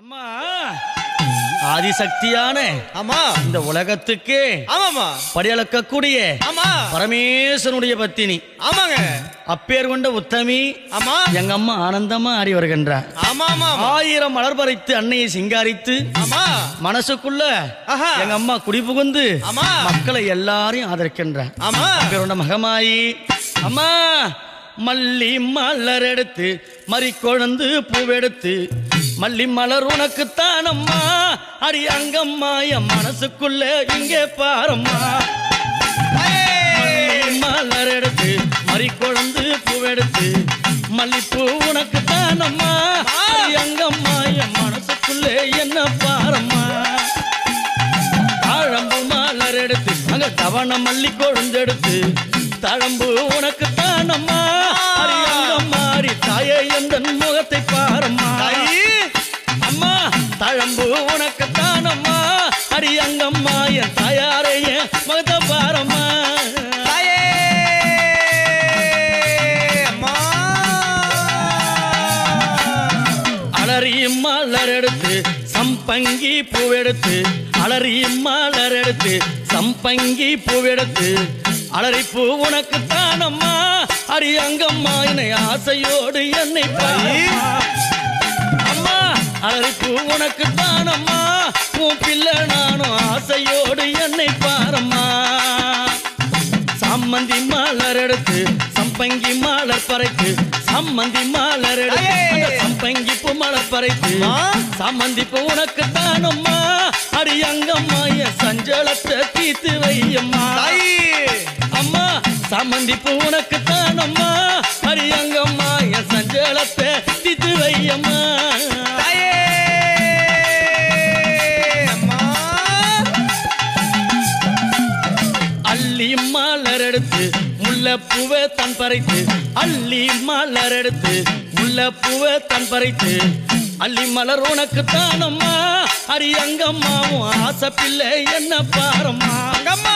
அம்மா. ஆதிசக்தியான ஆமா. இந்த உலகத்துக்கு ஆமாமா படியளக்கக்கூடிய ஆமா. பரமேஸ்வரனுடைய பத்தினி. ஆமாங்க. அப்பேர் கொண்ட உத்தமி ஆமா. எங்க அம்மா ஆனந்தமா ஆடி வருகின்றார். ஆமா ஆமா ஆமா. ஆயிரம் மலர் பறித்து அன்னையை சிங்காரித்து ஆமா. மனசுக்குள்ள. எங்க அம்மா குடிபுகுந்து ஆமா. மக்களை எல்லாரையும் ஆதரிக்கின்றார். ஆமா. பேருண்ட மகமாயி அம்மா மல்லி மலர் எடுத்து மறி கொழுந்து பூவெடுத்து மல்லி மலர் உனக்குத்தான் அம்மா அடி அங்கம்மா என் மனசுக்குள்ள இங்கே பாரம்மா. மலர் எடுத்து மறி குழந்து பூவெடுத்து மல்லிப்பூ உனக்குத்தான் அம்மா அடி அங்கம்மா என் மனசுக்குள்ளே என்ன பாரம்மா? தாழம்பு மலர் எடுத்து அங்க தவண மல்லி குழந்தெடுத்து தழம்பு உனக்கு தானம்மா தழம்பு உனக்கு தானம்மா அடி அங்கம்மா என் தாயாரைய முகத்தை பாரம்மா. அலறி மலர் எடுத்து சம்பங்கி பூவெடுத்து அலறி மலர் எடுத்து சம்பங்கி பூவெடுத்து அலறி பூ உனக்கு தானம்மா அடி அங்கம்மா என்னை ஆசையோடு என்னை பாயம்மா. அம்மா அலறி பூ உனக்கு தானம்மா? உன் பிள்ளை நானும் ஆசையோடு என்னை பாரம்மா. சம்மந்தி மலர் எடுத்து சம்பங்கி மலர் பறைத்து சம்மந்தி மலர் எடுத்து சம்பங்கி பூ மலர் பறைத்து? சம்மந்தி பூ உனக்கு தானம்மா. அடி அங்கம்மா என் சஞ்சலத்தை தீத்து வையம்மா. அம்மா சம்மந்தி பூ உனக்கு தானம்மா. மலர் எடுத்து முல்லைப்பூவை தன் பறித்து அள்ளி மலர் எடுத்து முல்லைப்பூவை தன் பறித்து. அள்ளி மலர் உனக்கு தானம்மா அடி அங்கம்மாவும் ஆசை பிள்ளை என்ன பாரம்மா? அங்கம்மா!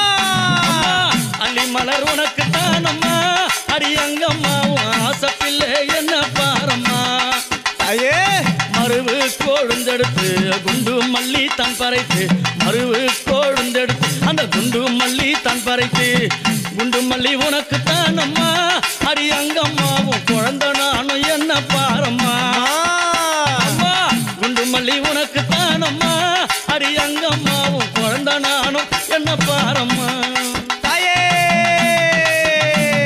அள்ளி மலர் உனக்கு தானம்மா அடி அங்கம்மாவும் ஆசை பிள்ளை என்ன பாரம்மா? தாயே மருவு கொழுந்தெடுத்து குண்டு மல்லி தன் பறைத்து மருவு கொழுந்தெடுத்து அந்த குண்டு மல்லி தன் பறைத்து குண்டு மல்லி உனக்கு தானம்மா அடி அங்கம்மாவும் குழந்தை நானும் என்ன பாரம்மா? அம்மா குண்டு மல்லி உனக்கு தானம்மா அடி அங்கம்மாவும் குழந்தை நானும் என்ன பாரம்மா?